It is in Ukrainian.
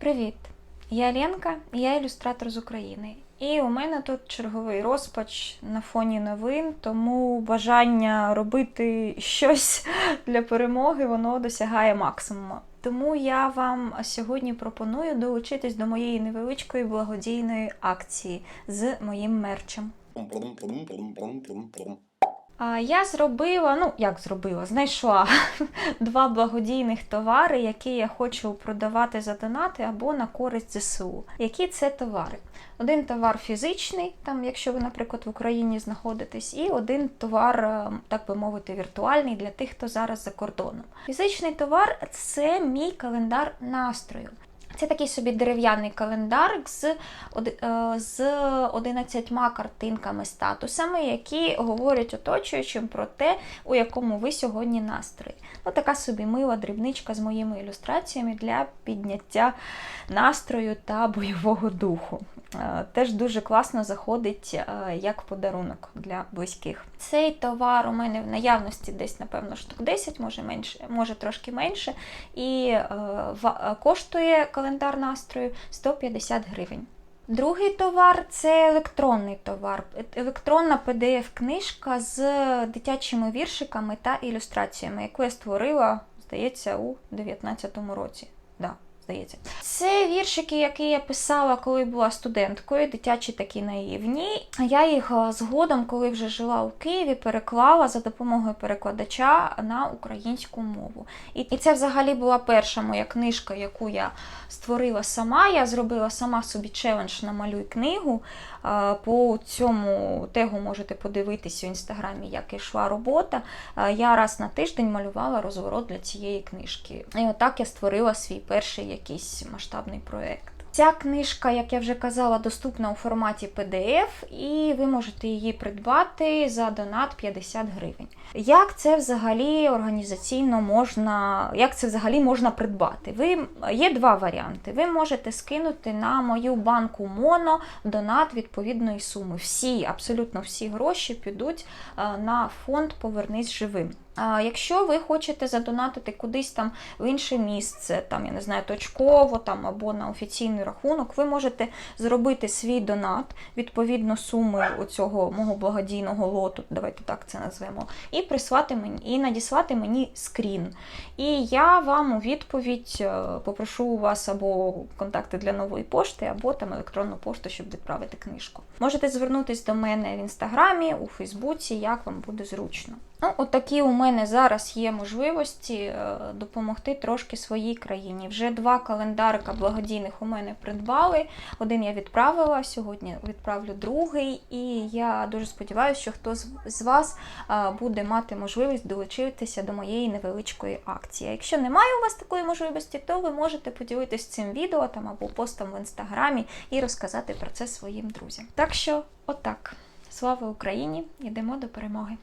Привіт! Я Ленка, я ілюстратор з України. І у мене тут черговий розпач на фоні новин, тому бажання робити щось для перемоги воно досягає максимуму. Тому я вам сьогодні пропоную долучитись до моєї невеличкої благодійної акції з моїм мерчем. Я зробила, ну як зробила, знайшла два благодійних товари, які я хочу продавати за донати або на користь ЗСУ. Які це товари? Один товар фізичний, там, якщо ви, наприклад, в Україні знаходитесь, і один товар, е, так би мовити, віртуальний для тих, хто зараз за кордоном. Фізичний товар це мій календар настрою. Це такий собі дерев'яний календар з, е, з 11 картинками, статусами, які говорять оточуючим про те, у якому ви сьогодні настрої. Ну, така собі мила дрібничка з моїми ілюстраціями для підняття настрою та бойового духу. Е, Теж дуже класно заходить е, як подарунок для близьких. Цей товар у мене в наявності десь, напевно, штук 10, може менше, може трошки менше. І е, коштує календар настрою 150 гривень. Другий товар це електронний товар, електронна PDF-книжка з дитячими віршиками та ілюстраціями, яку я створила, здається, у 2019 році. Да, здається. Це віршики, які я писала, коли була студенткою, дитячі такі наївні. Я їх е, згодом, коли вже жила у Києві, переклала за допомогою перекладача на українську мову. І, це взагалі була перша моя книжка, яку я створила сама. Я зробила сама собі челендж намалюй книгу. Е, По цьому тегу можете подивитися в інстаграмі, як йшла робота. Е, Я раз на тиждень малювала розворот для цієї книжки. І отак я створила свій перший якийсь масштабний проєкт. Ця книжка, як я вже казала, доступна у форматі PDF, і ви можете її придбати за донат 50 гривень. Як це взагалі організаційно можна, як це взагалі можна придбати? Ви є два варіанти. Ви можете скинути на мою банку Моно донат відповідної суми. Всі, абсолютно всі гроші підуть е, на фонд Повернись живим. Якщо ви хочете задонатити кудись там в інше місце, там я не знаю, точково там або на офіційний рахунок, ви можете зробити свій донат відповідно суми оцього мого благодійного лоту, давайте так це назвемо, і прислати мені і надіслати мені скрін. І я вам у відповідь е, попрошу у вас або контакти для нової пошти, або там електронну пошту, щоб відправити книжку. Можете звернутися до мене в інстаграмі, у Фейсбуці, як вам буде зручно. Ну, от такі у мене зараз є можливості е, допомогти трошки своїй країні. Вже два календарика благодійних у мене придбали. Один я відправила, сьогодні відправлю другий. І я дуже сподіваюся, що хтось з вас е, буде мати можливість долучитися до моєї невеличкої акції. Якщо немає у вас такої можливості, то ви можете поділитися цим відео там або постом в інстаграмі і розказати про це своїм друзям. Так що, отак. Слава Україні! Йдемо до перемоги!